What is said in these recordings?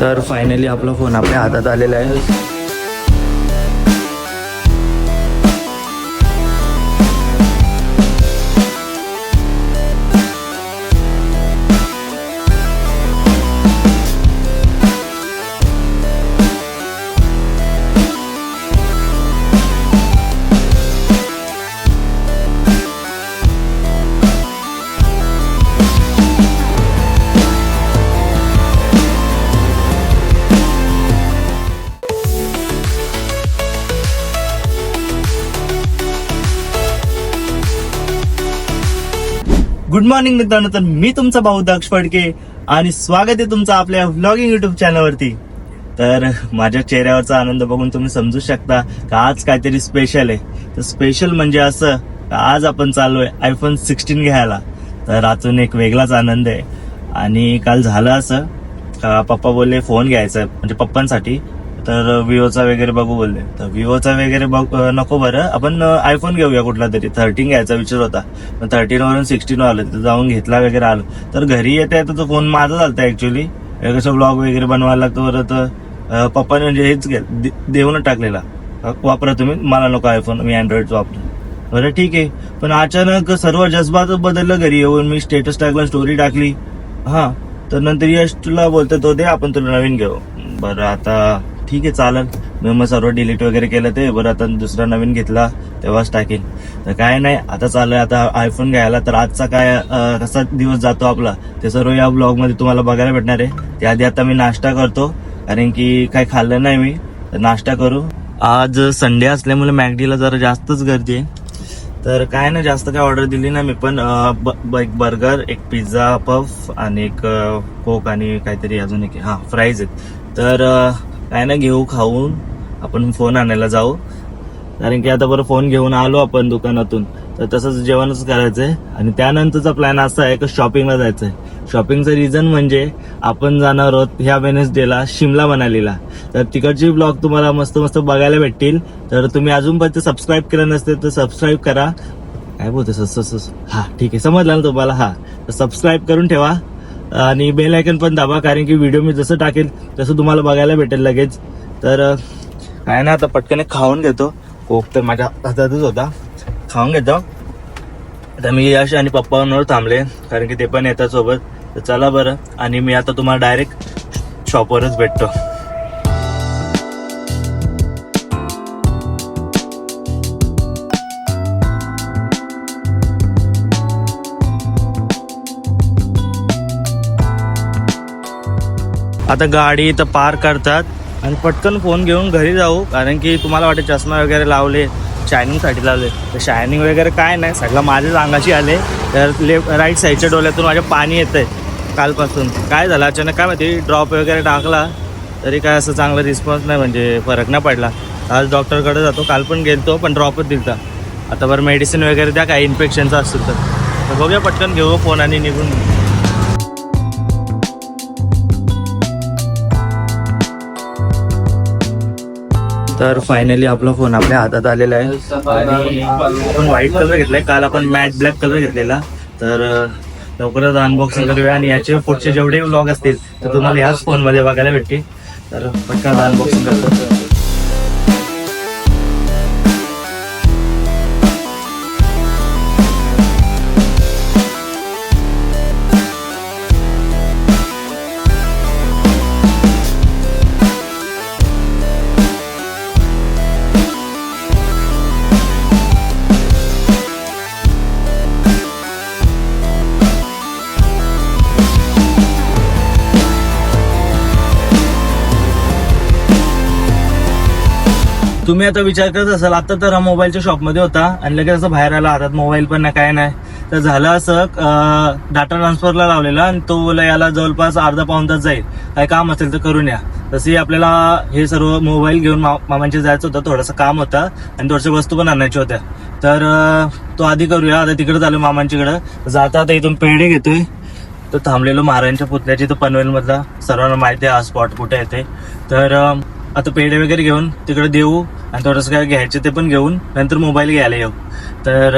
तर फायनली आपला फोन आपल्या हातात आलेला आहे. गुड मॉर्निंग मित्रांनो तर मी तुमचा भाऊ दक्ष फडके आणि स्वागत आहे तुमचं आपल्या व्लॉगिंग युट्यूब चॅनलवरती तर माझ्या चेहऱ्यावरचा आनंद बघून तुम्ही समजू शकता का आज काहीतरी स्पेशल आहे. तर स्पेशल म्हणजे असं का आज आपण चाललोय आयफोन सिक्स्टीन घ्यायला. तर आतून एक वेगळाच आनंद आहे. आणि काल झालं असं का पप्पा बोलले फोन घ्यायचा आहे म्हणजे पप्पांसाठी. तर विवोचा वगैरे बघू बोलले. तर विवोचा वगैरे बघ नको बरं. आपण आयफोन घेऊया कुठला तरी. थर्टीन घ्यायचा विचार होता. पण थर्टीन वरून सिक्स्टीन आलं. तर जाऊन घेतला वगैरे आलो. तर घरी येते तर तो फोन माझा चालता ऍक्च्युली कसं ब्लॉग वगैरे बनवायला लागतो बरं तर पप्पाने म्हणजे हेच घे- दे- देऊनच टाकलेला. वापरा तुम्ही. मला नको आयफोन मी अँड्रॉइडचा वापरतो. बरं ठीक आहे. पण अचानक सर्व जज्बात बदललं घरी येऊन. मी स्टेटस टाकला स्टोरी टाकली. हां. तर नंतर यश तुला बोलतो तो दे आपण तुला नवीन घेऊ. बरं आता ठीक आहे चालेल. मी मग सर्व डिलीट वगैरे केलं ते. बरं आता दुसरा नवीन घेतला तेव्हाच टाकेन तर काय नाही आता चालू आता आयफोन घ्यायला तर आजचा काय कसा दिवस जातो आपला ते सर्व या ब्लॉगमध्ये तुम्हाला बघायला भेटणार आहे. त्याआधी आता मी नाश्ता करतो कारण की काही खाल्लं नाही मी. तर नाश्ता करू. आज संडे असल्यामुळे मॅगडीला जरा जास्तच गर्दी आहे. तर काय ना जास्त काय ऑर्डर दिली ना मी पण ब- ब- एक बर्गर एक पिझ्झा पफ आणि एक कोक आणि काहीतरी अजून एक हा फ्राईज आहेत. तर काय ना घेऊ खाऊन आपण फोन आणायला जाऊ. कारण की आता बरं फोन घेऊन आलो आपण दुकानातून. तर तसंच जेवणच करायचंय. आणि त्यानंतरचा प्लॅन असा आहे की शॉपिंगला जायचंय. शॉपिंगचं रिझन म्हणजे आपण जाणार आहोत ह्या वेनेसडेला शिमला मनालीला. तर तिकडचे ब्लॉग तुम्हाला मस्त मस्त बघायला भेटतील. तर तुम्ही अजूनपर्यंत सबस्क्राईब केलं नसते तर सबस्क्राईब करा. काय बोलतो सस सस हा ठीक आहे. समजलं ना तुम्हाला? हा. तर सबस्क्राईब करून ठेवा. आणि बेल आयकन पण दाबा कारण की व्हिडिओ मी जसं टाकेल तसं तुम्हाला बघायला भेटेल लगेच. तर काय ना आता पटकन एक खाऊन घेतो. कोक तर माझ्या हातातच होता. खाऊन घेतो. आता मी यश आणि पप्पांवर थांबले कारण की ते पण येतात सोबत. तर चला बरं आणि मी आता तुम्हाला डायरेक्ट शॉपवरच भेटतो. आता गाडी इथं पार करतात. आणि पटकन फोन घेऊन घरी जाऊ. कारण की तुम्हाला वाटत चष्मा वगैरे लावले शायनिंगसाठी लावले. तर शायनिंग वगैरे काय नाही. सगळं माझ्याच अंगाशी आले. तर लेफ्ट राईट साईडच्या डोळ्यातून माझ्या पाणी येतंय कालपासून. काय झालं? अचानक काय माहिती? ड्रॉप वगैरे टाकला. तरी काय असं चांगला रिस्पॉन्स नाही. म्हणजे फरक नाही पडला. आज डॉक्टरकडे जातो. काल पण गेलतो पण ड्रॉपच दिलता. आता बरं मेडिसिन वगैरे द्या. काय इन्फेक्शनचं असतं तर. तर बघूया. पटकन घेऊ. फोन आणि निघून. तर फायनली आपला फोन आपल्या हातात आलेला आहे. आणि आपण व्हाईट कलर घेतलाय. काल आपण मॅट ब्लॅक कलर घेतलेला. तर लवकरच अनबॉक्सिंग करूया आणि याचे पुढचे जेवढे व्लॉग असतील तर तुम्हाला ह्याच फोनमध्ये बघायला भेटतील. तर पटकन अनबॉक्सिंग करतो. तुम्ही आता विचार करत असाल आता तर हा मोबाईलच्या शॉपमध्ये होता आणि लगेच असं बाहेर आला हातात मोबाईल पण नाही काय नाही. तर झालं असं डाटा ट्रान्सफरला लावलेला आणि तो बोला याला जवळपास अर्धा पाऊन तास जाईल. काय काम असेल तर करून या. तसंही आपल्याला हे सर्व मोबाईल घेऊन मा- मामांचे जायचं होतं थोडंसं काम होतं आणि थोड्याशा वस्तू पण आणायच्या होत्या. तर तो आधी करूया आता तिकडे चालू मामांच्याकडं. जाता आता इथून पेढे घेतोय. तर थांबलेलो महाराजांच्या पुतल्याची तर पनवेलमधला. सर्वांना माहिती आहे हा स्पॉट कुठे येते तर आता पेढे वगैरे घेऊन तिकडे देऊ आणि थोडंसं काय घ्यायचे ते पण घेऊन नंतर मोबाईल घ्यायला येऊ. तर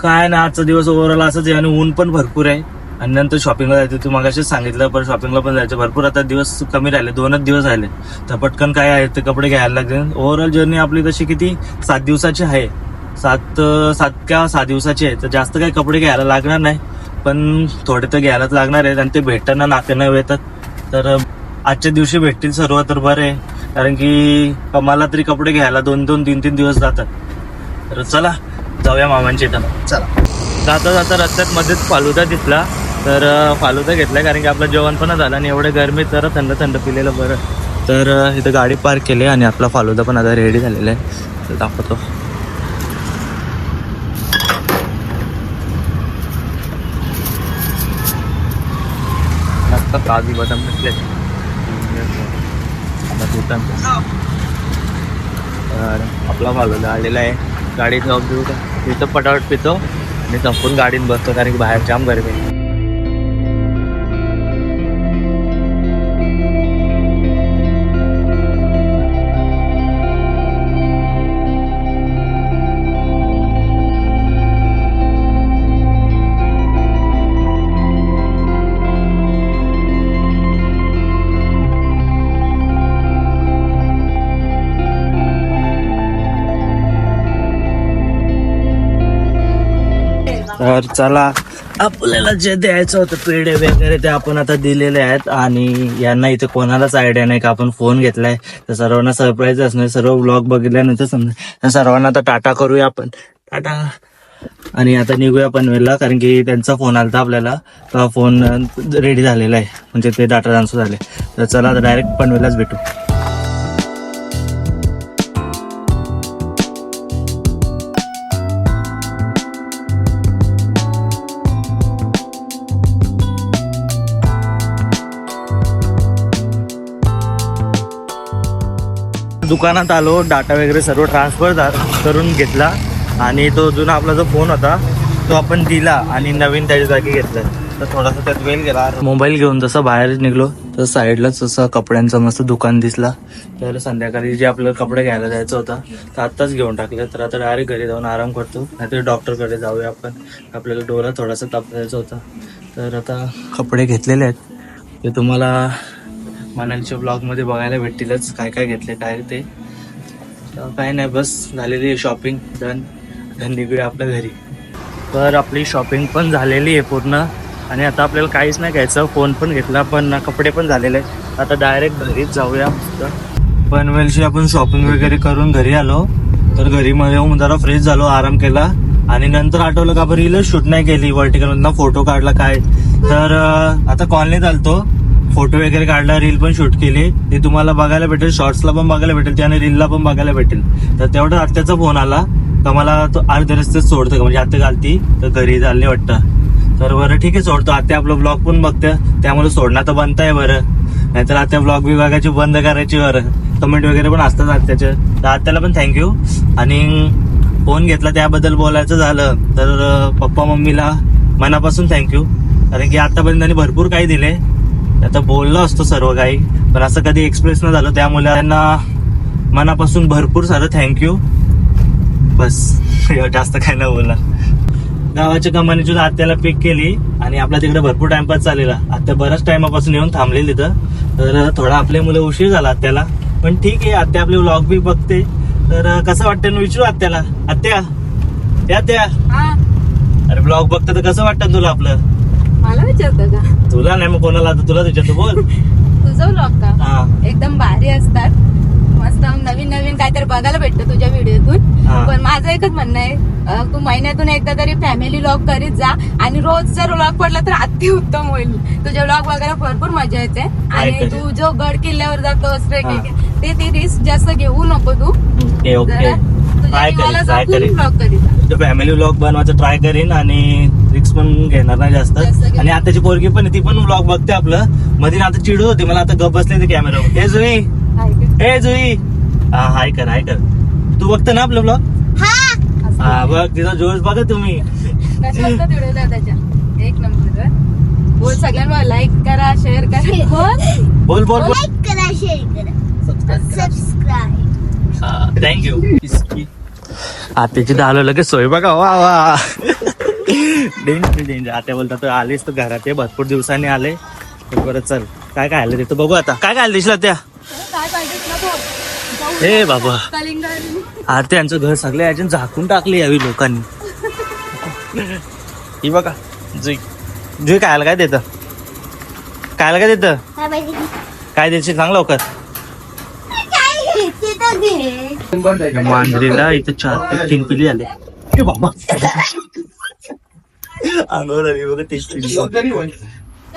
काय ना आजचा दिवस ओव्हरऑल असंच आहे आणि ऊन पण भरपूर आहे. आणि नंतर शॉपिंगला जायचं तू मग सांगितलं पण शॉपिंगला पण जायचं. भरपूर आता दिवस कमी राहिले दोनच दिवस राहिले तर पटकन काय आहे ते कपडे घ्यायला लागले. ओव्हरऑल जर्नी आपली तशी किती सात दिवसाची आहे. सात सात का सहा दिवसाची आहे. तर जास्त काही कपडे घ्यायला लागणार नाही. पण थोडे तर घ्यायलाच लागणार आहेत आणि ते भेटताना नात्यानं येतात. तर आजच्या दिवशी भेटतील सर्व तर बरं आहे कारण की मला तरी कपडे घ्यायला दोन दोन तीन तीन दिवस जातात. तर चला जाऊया मामांच्या इथं. चला. जाता जाता रस्त्यात मध्येच फालुदा दिसला तर फालुदा घेतला कारण की आपलं जेवण पण झालं आणि एवढे गरमीत जरा थंड थंड पिलेलं बरं. तर इथं गाडी पार्क केली आणि आपला फालुदा पण आता रेडी झालेला आहे. तर दाखवतो. काजू बदाम म्हटले दुकान तर आपला फालुदा आलेला आहे. गाडीत जाऊन देऊ का? इथं पटापट पितो. आणि संपून गाडीत बसतो कारण की बाहेर जाम गरमी तर चला आपल्याला जे द्यायचं होतं पेढे वगैरे ते आपण आता दिलेले आहेत आणि यांना इथे कोणालाच आयडिया नाही का आपण फोन घेतलाय. तर सर्वांना सरप्राईज असणार सर्व ब्लॉग बघितल्यानंतर समजा. सर्वांना आता टाटा करूया आपण. टाटा. आणि आता निघूया पनवेलला कारण की त्यांचा फोन आलता आपल्याला. तर फोन रेडी झालेला आहे. म्हणजे ते डाटा ट्रान्सफर झाले. तर चला आता डायरेक्ट पनवेललाच भेटू. दुकानात आलो डाटा वगैरे सर्व ट्रान्सफर करून घेतला. आणि तो जुना आपला जो फोन होता तो आपण दिला आणि नवीन त्याच्या जागी घेतला. तर थोडासा त्यात वेळ गेला. मोबाईल घेऊन जसं बाहेर निघलो तर साईडलाच जसं कपड्यांचं मस्त दुकान दिसला. तर संध्याकाळी जे आपल्याला कपडे घ्यायला जायचं होता तर आत्ताच घेऊन टाकले. तर आता डायरेक्ट घरी जाऊन आराम करतो. नाहीतर डॉक्टरकडे जाऊया आपण. आपल्याला डोळा थोडासा ताप द्यायचा होता. तर आता कपडे घेतलेले आहेत. ते तुम्हाला मनालीच्या ब्लॉगमध्ये बघायला भेटतीलच. काय काय घेतले काय ते. तर काय नाही बस झालेली आहे शॉपिंग डन. धन निघूया आपल्या घरी. तर आपली शॉपिंग पण झालेली आहे पूर्ण. आणि आता आपल्याला काहीच नाही घ्यायचं. फोन पण घेतला पण कपडे पण झालेले आहेत. आता डायरेक्ट घरीच जाऊया पनवेलची आपण शॉपिंग वगैरे करून घरी आलो. तर घरी मध्ये येऊन जरा फ्रेश झालो आराम केला. आणि नंतर आठवलं का आपण रीलच शूट नाही केली. वर्टिकल फोटो काढला काय. तर आता कॉलनीत आलतो फोटो वगैरे काढला रील पण शूट केली. ते तुम्हाला बघायला भेटेल शॉर्ट्सला पण बघायला भेटेल त्याने रीलला पण बघायला भेटेल. तर तेवढा आत्याचा फोन आला. तर मला तो अर्ध्या रस्त्यात सोडतो का म्हणजे आत्या घालती तर घरी चालले वाटतं. तर बरं ठीक आहे सोडतो. आत्या आपलं ब्लॉग पण बघतं. त्यामुळे सोडणं तर बनत आहे बरं. नाहीतर आत्या ब्लॉग विभागाची बंद करायची बरं. कमेंट वगैरे पण असतात आत्याचे. तर आत्याला पण थँक्यू आणि फोन घेतला त्याबद्दल बोलायचं झालं तर पप्पा मम्मीला मनापासून थँक्यू कारण की आतापर्यंत त्यांनी भरपूर काही दिले. आता बोललो असतो सर्व काही पण असं कधी एक्सप्रेस न झालं त्यामुळे त्यांना मनापासून भरपूर सारं थँक्यू बस जास्त काय नाही बोलणार गावाच्या कमानीतून आत्याला पिक केली आणि आपला तिकडे भरपूर टाइमपास चाललेला आत्या बऱ्याच टाइमापासून येऊन थांबलेली तिथं. तर थोडा आपल्या मुलं उशीर झाला आत्याला. पण ठीक आहे आत्या आपले व्लॉग बी बघते. तर कसं वाटतं ना विचारू आत्याला? आत्या आत्या हा. अरे ब्लॉग बघतं तर कसं वाटतं तुला आपलं? मला विचारतं का? तुला नाही मग कोणाला आता तुला विचारतो बोल. तुझं व्लॉग का? हा. एकदम भारी असतात. मस्त नवीन नवीन काहीतरी बघायला भेटतं तुझ्या व्हिडिओतून. हा. पण माझं एकच म्हणणं आहे अं, तू महिन्यातून एकदा तरी फॅमिली व्लॉग करीत जा आणि रोज जर व्लॉग पडला तर अति उत्तम होईल. तुझे व्लॉग बघायला भरपूर मजा येते. आणि करेल. तू जो गड किल्ल्यावर जातोस ट्रेकिंग हा. ते ती रिस्क जास्त घेऊ नको तू. Okay okay. जरा तुझ्या जीवाला जपून व्लॉग करीत जा. फॅमिली व्लॉग बनवायचं ट्राय करीन आणि रिक्स पण घेणार नाही जास्त. आणि आताची पोरगी पण ती पण व्लॉग बघते आपलं. मध्ये आता चिडू होती मला आता गप बसले ते कॅमेरावर हे जुई? हे जुई. हा हाय कर हाय कर. तू बघतो ना आपलं ब्लॉग. हा. बघ तिचा जोश बघा तुम्ही. एक नंबर बोल सगळ्यांना लाईक करा शेअर करा. बोल बोल बोल. लाईक करा शेअर करा. सबस्क्राईब थँक्यू आत्याची लगेच सोय बघा. वा वा. डेंजर डेंजर आता बोलतात तर आलेच तर घरात ये भरपूर दिवसांनी आले. तर बरं चल. काय काय आलं तिथं बघू आता. काय काय आलं दिसलं त्या? काय पाहिजे तुला बोल. जाऊ हे बाबा. कलिंगड. आता त्यांचं घर सगळ्या याच्यात झाकून टाकले यावी लोकांनी. ही बघा. जुई. जुई काय आलं? काय देतं? काय आलं? काय देतं? काय पाहिजे? काय द्यायचे सांग लवकर. मांजरीला इथं चार ते तीन पिली आले. बाबा. अंगावर आली बघा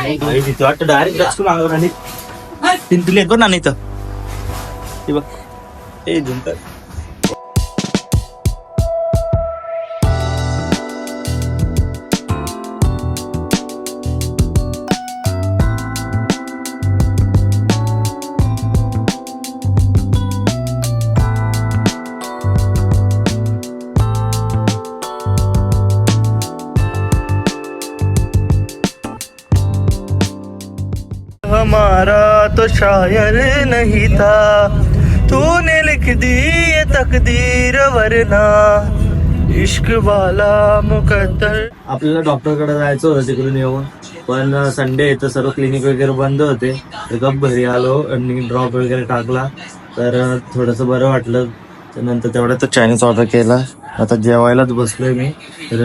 आई तिथं वाटतं डायरेक्ट जास्त अंगावर आली तीन पिली आहेत बघ ना हे बघ. ए झुंकर हमारा तो शायर नहीं था। तूने लिख दी ये तकदीर वरना इश्क वाला मुकद्दर। आपल्याला डॉक्टरकडे जायचं होतं तिकडून येऊन पण संडे येतं सर्व क्लिनिक वगैरे बंद होते. तर गप घरी आलो आणि ड्रॉप वगैरे टाकला. तर थोडंसं बरं वाटलं. त्यानंतर नंतर तेवढं तर चायनीज ऑर्डर केला. आता जेवायलाच बसलोय मी. तर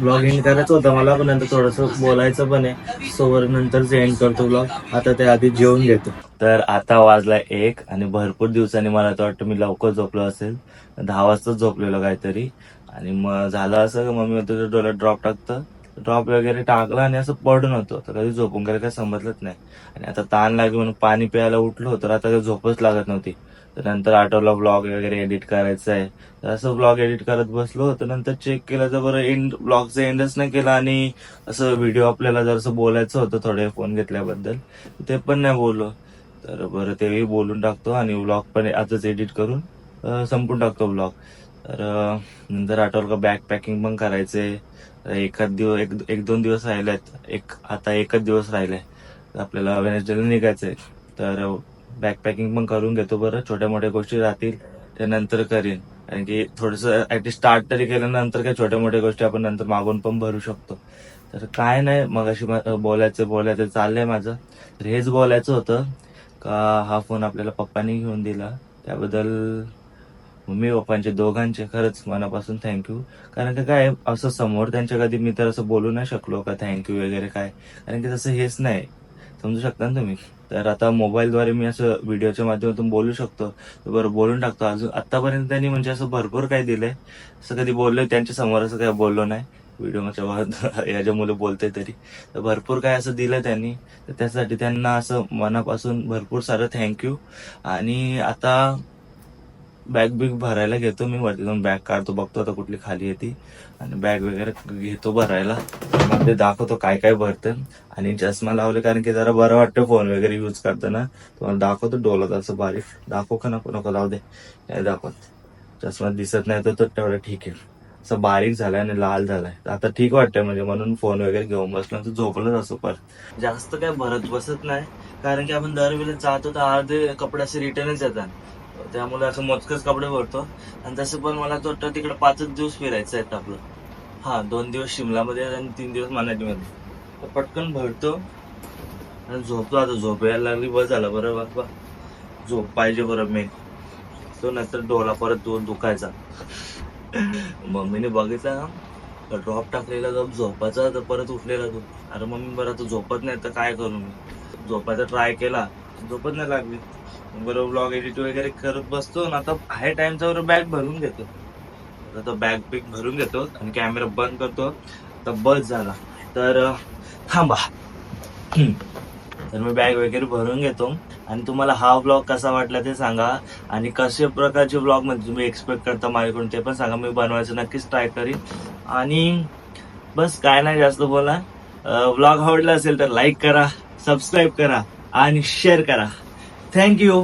ब्लॉग एंड करायचं होतं मला पण नंतर थोडस बोलायचं पण आहे. सोबत नंतरच एंड करतो ब्लॉग आता ते आधी जेवून घेतो. तर आता वाजला एक आणि भरपूर दिवसांनी मला तर वाटतं मी लवकर झोपलो असेल. दहा वाजताच झोपलेलो काहीतरी. आणि मग झालं असं का मम्मी तुझ्या डोळ्यात ड्रॉप टाकतं. ड्रॉप वगैरे टाकला आणि असं पडून होतो. तर कधी झोपून करायला काही समजलंच नाही. आणि आता ताण लागली म्हणून पाणी प्यायला उठलो तर आता काही झोपच लागत नव्हती. तर नंतर आठवला ब्लॉग वगैरे एडिट करायचं आहे तर असं ब्लॉग एडिट करत बसलो तर नंतर चेक केलं तर बरं एंड ब्लॉगचं एंडच नाही केलं आणि असं व्हिडिओ आपल्याला जर बोलायचं होतं थोडे फोन घेतल्याबद्दल ते पण नाही बोललो. तर बरं तेही बोलून टाकतो आणि ब्लॉग पण आजच एडिट करून संपून टाकतो ब्लॉग तर नंतर आठवलं का बॅग पॅकिंग पण करायचंय एखाद दिवस एक एक दोन दिवस राहिले आहेत एक आता एकच दिवस राहिले. आपल्याला वेनेसडेला निघायचंय. तर बॅकपॅकिंग पण करून घेतो बरं. छोट्या मोठ्या गोष्टी राहतील त्यानंतर करीन. कारण की थोडस ऍटलीस्ट स्टार्ट तरी केल्यानंतर काय छोट्या मोठ्या गोष्टी आपण नंतर मागून पण भरू शकतो. तर काय नाही मग अशी बोलायचं बोलायचं चाललंय माझं. तर हेच बोलायचं होतं का हा फोन आपल्याला पप्पांनी घेऊन दिला. त्याबद्दल मम्मी पप्पांचे दोघांचे खरंच मनापासून थँक्यू कारण की काय असं समोर त्यांच्या कधी मी तर असं बोलू नाही शकलो का थँक्यू वगैरे काय. कारण की तसं हेच नाही. समजू शकता ना तुम्ही? तर आता मोबाईलद्वारे मी असं व्हिडिओच्या माध्यमातून बोलू शकतो. बरं बोलून टाकतो. अजून आतापर्यंत त्यांनी म्हणजे असं भरपूर काही दिलंय. असं कधी बोललो त्यांच्यासमोर असं काही बोललो नाही. व्हिडिओच्या याच्या मुलं बोलते तरी. तर भरपूर काय असं दिलं त्यांनी. तर त्यासाठी त्यांना असं मनापासून भरपूर सारं थँक्यू आणि आता बॅग बिग भरायला घेतो मी. वरती जाऊन बॅग काढतो बघतो आता कुठली खाली येते आणि बॅग वगैरे घेतो भरायला. मग ते दाखवतो काय काय भरतं. आणि चष्मा लावले कारण की जरा बरं वाटतं फोन वगैरे यूज करताना. तुम्हाला दाखवतो डोलत असं बारीक. दाखव का नको? नको लावू दे. नाही दाखवत. चष्मा दिसत नाही तर तो तेवढं ठीक आहे. असं बारीक झालाय आणि लाल झालाय. आता ठीक वाटतंय म्हणजे म्हणून फोन वगैरे घेऊन बसलो. तर झोपलंच असो पर जास्त काय भरत बसत नाही. कारण की आपण दरवेळेला जातो तर अर्धे कपडे असे रिटर्नच येतात. त्यामुळे असं मोजकेच कपडे भरतो. आणि तसं पण मला तो वाटतं तिकडे पाचच दिवस फिरायचं आहे आपलं. हा दोन दिवस शिमलामध्ये आणि तीन दिवस मनालीमध्ये तर पटकन भरतो. आणि झोपतो आता झोप यायला लागली बस झालं बरं बाबा झोप पाहिजे बरं मेन तो नंतर डोला परत दु- दुखायचा. मम्मीने बघितला ना ड्रॉप टाकलेला गप झोपाचा तर परत उठलेला तो. अरे मम्मी बरं आता झोपत नाही तर काय करू मी? झोपायचा ट्राय केला झोपत नाही लागली. बरोबर ब्लॉग एडिट वगैरे करत बसतो ना आता आहे टाइमचा बरोबर बॅग भरून घेतो. तो बॅग बिग भरून घेतो आणि कॅमेरा बंद करतो. तर बस झाला. तर थांबा. तर मी बॅग वगैरे भरून घेतो. आणि तुम्हाला हा ब्लॉग कसा वाटला ते सांगा. आणि कशा प्रकारचे ब्लॉग म्हणजे तुम्ही एक्सपेक्ट करता माझ्याकडून ते पण सांगा. मी बनवायचं नक्कीच ट्राय करीन. आणि बस काय नाही जास्त बोला ब्लॉग आवडला असेल तर लाईक करा सबस्क्राईब करा आणि शेअर करा. थँक्यू